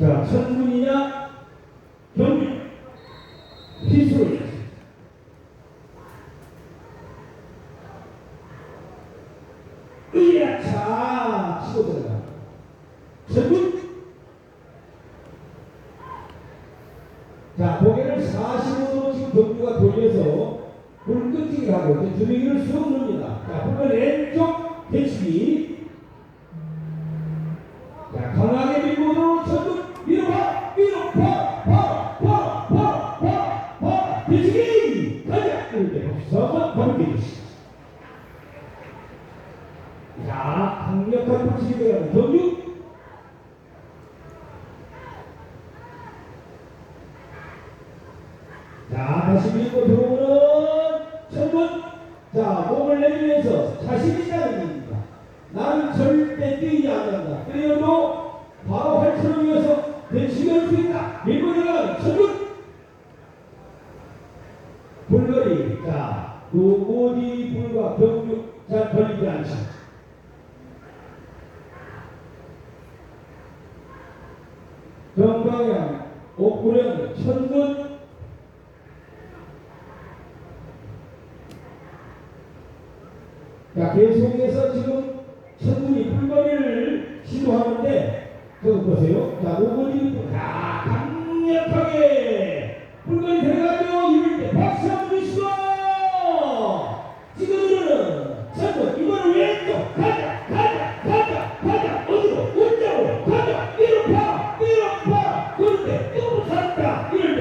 자, 천군이냐, 경륜. 필수로. 으야차 치고 들어가. 천군. 자, 고개를 45도로 지금 경주가 돌려서 불끈지게 가고 주둥이를 쑥 누릅니다. 자, 그러면 왼쪽 대치기. 자, 강하게 밀고 천군 위로 봐, 위로 봐, 봐, 봐, 봐, 봐, 봐, 대치기. 가자. 이렇게 서서 가볍게 주시. 자, 들어가는 경주. 자, 다시 밀고 들어오는 천군. 자, 몸을 내밀면서 자신 있다는 얘기입니다. 나는 절대 뛰지 않는다. 뛰어도 바로 활처럼 이어서 대치기할 수 있다. 밀고 들어가는 천군. 불거리. 자, 노고지 불과 경주. 자, 걸리지 않지. 정방향, 옥구령, 천군. 자, 계속해서 지금 천군이 불거리를 시도하는데, 저거 보세요. 자, 오거리, 자, 강력하게 불거리 들어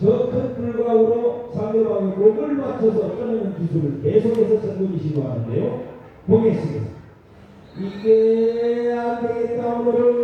저 큰 불과으로 상대방의 목을 맞춰서 떠내는 기술을 계속해서 천군이 시도하는데요. 보겠습니다. 이게 안 되겠다 오늘은 2분 18초